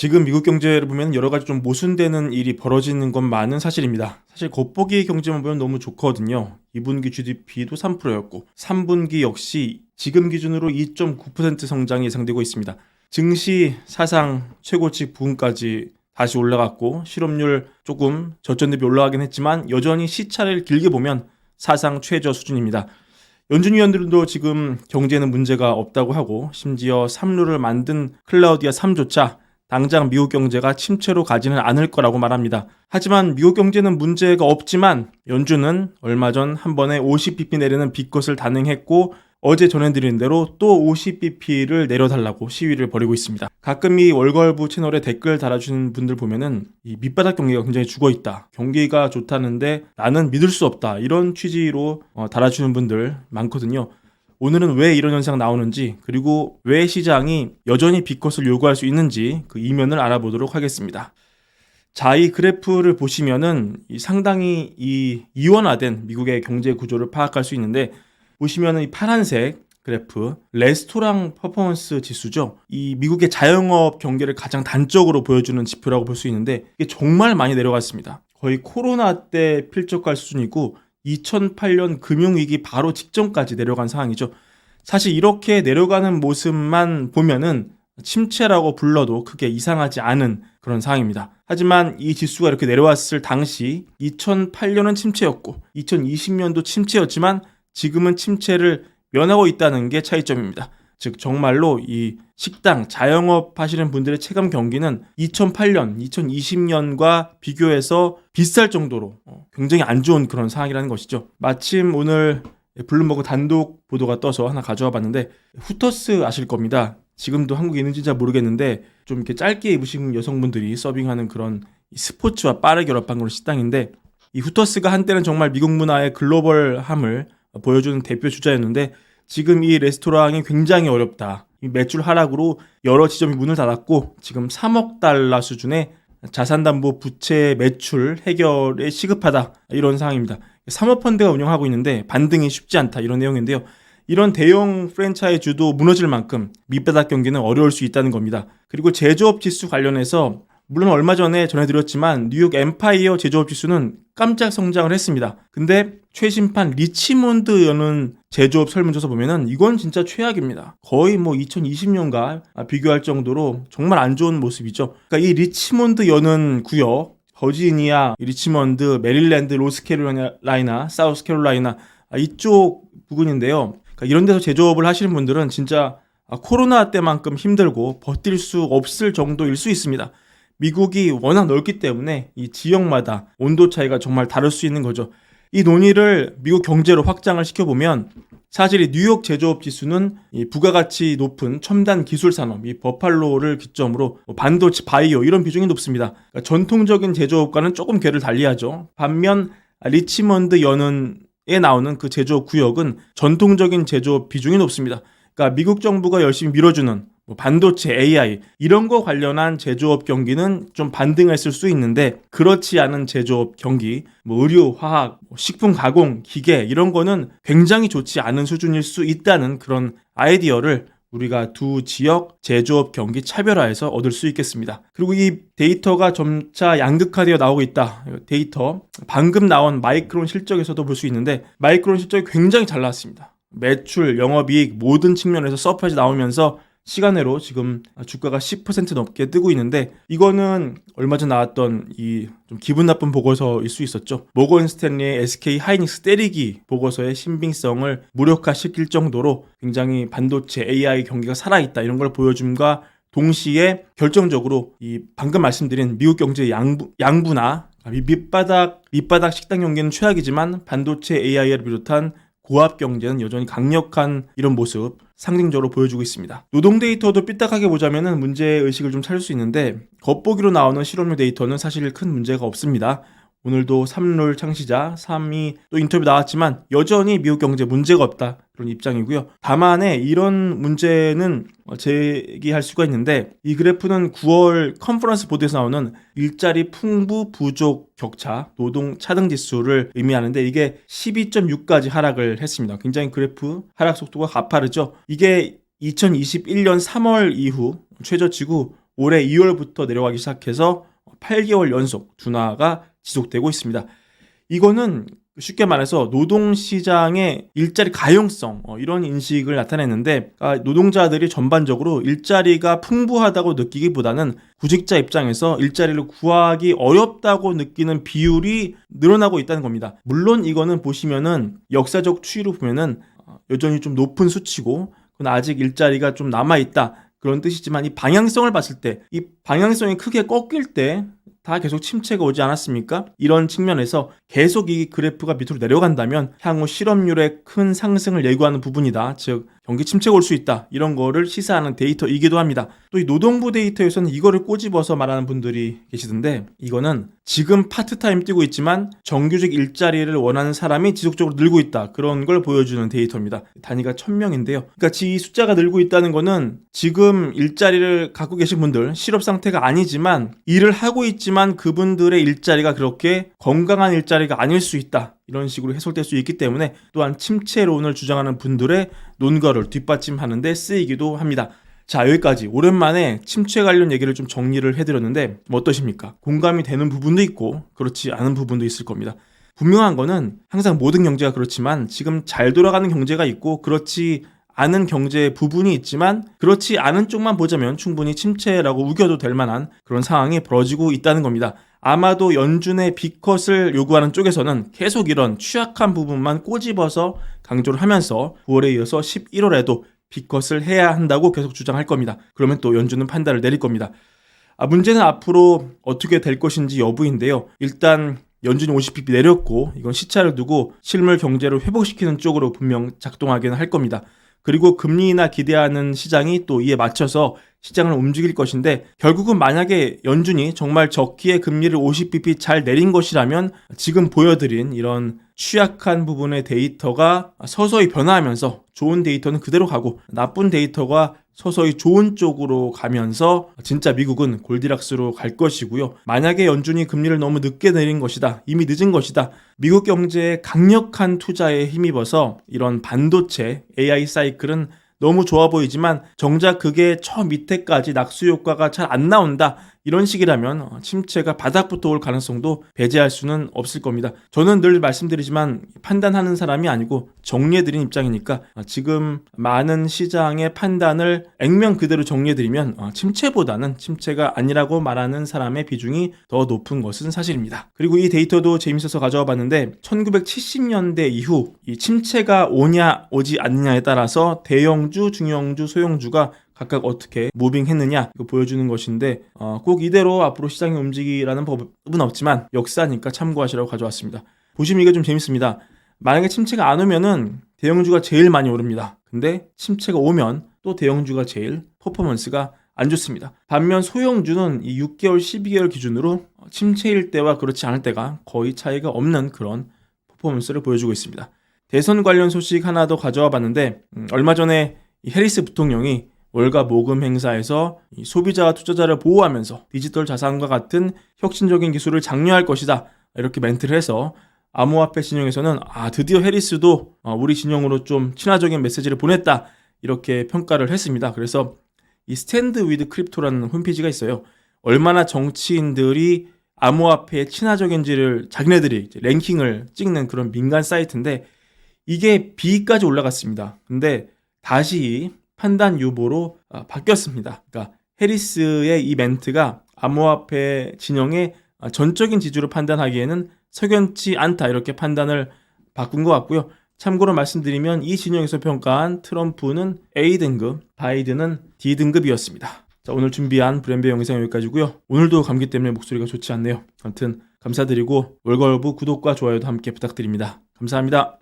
지금 미국 경제를 보면 여러 가지 좀 모순되는 일이 벌어지는 것만은 사실입니다. 사실 겉보기 경제만 보면 너무 좋거든요. 2분기 GDP도 3%였고 3분기 역시 지금 기준으로 2.9% 성장이 예상되고 있습니다. 증시 사상 최고치 부근까지 다시 올라갔고 실업률 조금 저점 대비 올라가긴 했지만 여전히 시차를 길게 보면 사상 최저 수준입니다. 연준 위원들도 지금 경제에는 문제가 없다고 하고 심지어 3루를 만든 클라우디아 3조차 당장 미국 경제가 침체로 가지는 않을 거라고 말합니다. 하지만 미국 경제는 문제가 없지만 연준은 얼마 전 한 번에 50bp 내리는 비컷을 단행했고 어제 전해드린 대로 또 50bp를 내려달라고 시위를 벌이고 있습니다. 가끔 이 월걸부 채널에 댓글 달아주는 분들 보면은 이 밑바닥 경기가 굉장히 죽어 있다. 경기가 좋다는데 나는 믿을 수 없다. 이런 취지로 어, 달아주는 분들 많거든요. 오늘은 왜 이런 현상 나오는지 그리고 왜 시장이 여전히 비컷을 요구할 수 있는지 그 이면을 알아보도록 하겠습니다. 자, 이 그래프를 보시면은 이 상당히 이 이원화된 미국의 경제 구조를 파악할 수 있는데 보시면은 이 파란색 그래프 레스토랑 퍼포먼스 지수죠. 이 미국의 자영업 경기를 가장 단적으로 보여주는 지표라고 볼 수 있는데 이게 정말 많이 내려갔습니다. 거의 코로나 때 필적할 수준이고 2008년 금융위기 바로 직전까지 내려간 상황이죠. 사실 이렇게 내려가는 모습만 보면은 침체라고 불러도 크게 이상하지 않은 그런 상황입니다. 하지만 이 지수가 이렇게 내려왔을 당시 2008년은 침체였고 2020년도 침체였지만 지금은 침체를 면하고 있다는 게 차이점입니다. 즉 정말로 이 식당 자영업 하시는 분들의 체감 경기는 2008년, 2020년과 비교해서 비쌀 정도로 어, 굉장히 안 좋은 그런 상황이라는 것이죠. 마침 오늘 블룸버그 단독 보도가 떠서 하나 가져와 봤는데 후터스 아실 겁니다. 지금도 한국에 있는지 잘 모르겠는데 좀 이렇게 짧게 입으신 여성분들이 서빙하는 그런 스포츠와 빠르게 결합한 그런 식당인데 이 후터스가 한때는 정말 미국 문화의 글로벌함을 보여주는 대표 주자였는데 지금 이 레스토랑이 굉장히 어렵다. 이 매출 하락으로 여러 지점이 문을 닫았고 지금 3억 달러 수준의 자산담보 부채 매출 해결에 시급하다 이런 상황입니다. 사모펀드가 운영하고 있는데 반등이 쉽지 않다 이런 내용인데요. 이런 대형 프랜차이즈도 무너질 만큼 밑바닥 경기는 어려울 수 있다는 겁니다. 그리고 제조업 지수 관련해서 물론 얼마 전에 전해드렸지만 뉴욕 엠파이어 제조업 지수는 깜짝 성장을 했습니다. 근데 최신판 리치몬드 여는 제조업 설문조사 보면은 이건 진짜 최악입니다. 거의 뭐 2020년과 비교할 정도로 정말 안 좋은 모습이죠. 그러니까 이 리치몬드 여는 구역 버지니아, 리치먼드, 메릴랜드, 로스캐롤라이나, 사우스캐롤라이나 이쪽 부근인데요. 그러니까 이런 데서 제조업을 하시는 분들은 진짜 코로나 때만큼 힘들고 버틸 수 없을 정도일 수 있습니다. 미국이 워낙 넓기 때문에 이 지역마다 온도 차이가 정말 다를 수 있는 거죠. 이 논의를 미국 경제로 확장을 시켜보면 사실 이 뉴욕 제조업 지수는 이 부가가치 높은 첨단 기술 산업, 이 버팔로를 기점으로 뭐 반도체, 바이오 이런 비중이 높습니다. 그러니까 전통적인 제조업과는 조금 궤를 달리하죠. 반면 리치먼드 연은에 나오는 그 제조업 구역은 전통적인 제조업 비중이 높습니다. 그러니까 미국 정부가 열심히 밀어주는 뭐 반도체, AI 이런 거 관련한 제조업 경기는 좀 반등했을 수 있는데 그렇지 않은 제조업 경기, 뭐 의류, 화학, 뭐 식품 가공, 기계 이런 거는 굉장히 좋지 않은 수준일 수 있다는 그런 아이디어를 우리가 두 지역 제조업 경기 차별화해서 얻을 수 있겠습니다. 그리고 이 데이터가 점차 양극화되어 나오고 있다. 데이터 방금 나온 마이크론 실적에서도 볼 수 있는데 마이크론 실적이 굉장히 잘 나왔습니다. 매출, 영업이익 모든 측면에서 서프라이즈 나오면서 시간으로 지금 주가가 10% 넘게 뜨고 있는데 이거는 얼마 전 나왔던 이 좀 기분 나쁜 보고서일 수 있었죠. 모건 스탠리의 SK 하이닉스 때리기 보고서의 신빙성을 무력화시킬 정도로 굉장히 반도체 AI 경기가 살아있다 이런 걸 보여줌과 동시에 결정적으로 이 방금 말씀드린 미국 경제 양부, 양부나 밑바닥 밑바닥 식당 경기는 최악이지만 반도체 AI를 비롯한 고압 경제는 여전히 강력한 이런 모습 상징적으로 보여주고 있습니다. 노동 데이터도 삐딱하게 보자면 문제 의식을 좀 찾을 수 있는데 겉보기로 나오는 실업률 데이터는 사실 큰 문제가 없습니다. 오늘도 3롤 창시자 3위 또 인터뷰 나왔지만 여전히 미국 경제 문제가 없다 그런 입장이고요. 다만에 이런 문제는 제기할 수가 있는데 이 그래프는 9월 컨퍼런스 보드에서 나오는 일자리 풍부 부족 격차 노동 차등 지수를 의미하는데 이게 12.6까지 하락을 했습니다. 굉장히 그래프 하락 속도가 가파르죠. 이게 2021년 3월 이후 최저치고 올해 2월부터 내려가기 시작해서 8개월 연속 둔화가 지속되고 있습니다. 이거는 쉽게 말해서 노동시장의 일자리 가용성 어, 이런 인식을 나타내는데 아, 노동자들이 전반적으로 일자리가 풍부하다고 느끼기보다는 구직자 입장에서 일자리를 구하기 어렵다고 느끼는 비율이 늘어나고 있다는 겁니다. 물론 이거는 보시면은 역사적 추이로 보면은 어, 여전히 좀 높은 수치고 그건 아직 일자리가 좀 남아 있다. 그런 뜻이지만 이 방향성을 봤을 때 이 방향성이 크게 꺾일 때 다 계속 침체가 오지 않았습니까? 이런 측면에서 계속 이 그래프가 밑으로 내려간다면 향후 실업률의 큰 상승을 예고하는 부분이다. 즉 경기 침체가 올 수 있다. 이런 거를 시사하는 데이터이기도 합니다. 또 이 노동부 데이터에서는 이거를 꼬집어서 말하는 분들이 계시던데 이거는 지금 파트타임 뛰고 있지만 정규직 일자리를 원하는 사람이 지속적으로 늘고 있다. 그런 걸 보여주는 데이터입니다. 단위가 1000명인데요. 그러니까 이 숫자가 늘고 있다는 거는 지금 일자리를 갖고 계신 분들 실업 상태가 아니지만 일을 하고 있지만 그분들의 일자리가 그렇게 건강한 일자리가 아닐 수 있다. 이런 식으로 해석될 수 있기 때문에 또한 침체론을 주장하는 분들의 논거를 뒷받침하는 데 쓰이기도 합니다. 자, 여기까지 오랜만에 침체 관련 얘기를 좀 정리를 해드렸는데 뭐 어떠십니까? 공감이 되는 부분도 있고 그렇지 않은 부분도 있을 겁니다. 분명한 거는 항상 모든 경제가 그렇지만 지금 잘 돌아가는 경제가 있고 그렇지 않은 경제 부분이 있지만 그렇지 않은 쪽만 보자면 충분히 침체라고 우겨도 될 만한 그런 상황이 벌어지고 있다는 겁니다. 아마도 연준의 비컷을 요구하는 쪽에서는 계속 이런 취약한 부분만 꼬집어서 강조를 하면서 9월에 이어서 11월에도 비컷을 해야 한다고 계속 주장할 겁니다. 그러면 또 연준은 판단을 내릴 겁니다. 아, 문제는 앞으로 어떻게 될 것인지 여부인데요. 일단 연준이 50bp 내렸고 이건 시차를 두고 실물 경제를 회복시키는 쪽으로 분명 작동하기는 할 겁니다. 그리고 금리 인하 기대하는 시장이 또 이에 맞춰서 시장을 움직일 것인데 결국은 만약에 연준이 정말 적기에 금리를 50bp 잘 내린 것이라면 지금 보여드린 이런 취약한 부분의 데이터가 서서히 변화하면서 좋은 데이터는 그대로 가고 나쁜 데이터가 서서히 좋은 쪽으로 가면서 진짜 미국은 골디락스로 갈 것이고요. 만약에 연준이 금리를 너무 늦게 내린 것이다. 이미 늦은 것이다. 미국 경제의 강력한 투자에 힘입어서 이런 반도체 AI 사이클은 너무 좋아 보이지만 정작 그게 저 밑에까지 낙수 효과가 잘 안 나온다. 이런 식이라면 어, 침체가 바닥부터 올 가능성도 배제할 수는 없을 겁니다. 저는 늘 말씀드리지만 판단하는 사람이 아니고 정리해드린 입장이니까 어, 지금 많은 시장의 판단을 액면 그대로 정리해드리면 어, 침체보다는 침체가 아니라고 말하는 사람의 비중이 더 높은 것은 사실입니다. 그리고 이 데이터도 재밌어서 가져와 봤는데 1970년대 이후 이 침체가 오냐 오지 않느냐에 따라서 대형주, 중형주, 소형주가 각각 어떻게 무빙했느냐 이거 보여주는 것인데 어, 꼭 이대로 앞으로 시장이 움직이라는 법은 없지만 역사니까 참고하시라고 가져왔습니다. 보시면 이게 좀 재밌습니다. 만약에 침체가 안 오면은 대형주가 제일 많이 오릅니다. 근데 침체가 오면 또 대형주가 제일 퍼포먼스가 안 좋습니다. 반면 소형주는 이 6개월, 12개월 기준으로 침체일 때와 그렇지 않을 때가 거의 차이가 없는 그런 퍼포먼스를 보여주고 있습니다. 대선 관련 소식 하나 더 가져와 봤는데 음, 얼마 전에 해리스 부통령이 월가 모금 행사에서 소비자와 투자자를 보호하면서 디지털 자산과 같은 혁신적인 기술을 장려할 것이다. 이렇게 멘트를 해서 암호화폐 진영에서는 아 드디어 해리스도 어, 우리 진영으로 좀 친화적인 메시지를 보냈다. 이렇게 평가를 했습니다. 그래서 이 스탠드 위드 크립토라는 홈페이지가 있어요. 얼마나 정치인들이 암호화폐에 친화적인지를 자기네들이 랭킹을 찍는 그런 민간 사이트인데 이게 B까지 올라갔습니다. 근데 다시 판단 유보로 어, 바뀌었습니다. 그러니까 해리스의 이 멘트가 암호화폐 진영의 어, 전적인 지주를 판단하기에는 석연치 않다 이렇게 판단을 바꾼 것 같고요. 참고로 말씀드리면 이 진영에서 평가한 트럼프는 A 등급, 바이든은 D 등급이었습니다. 자, 오늘 준비한 브랜드 영상 여기까지고요. 오늘도 감기 때문에 목소리가 좋지 않네요. 아무튼 감사드리고 월걸부 구독과 좋아요도 함께 부탁드립니다. 감사합니다.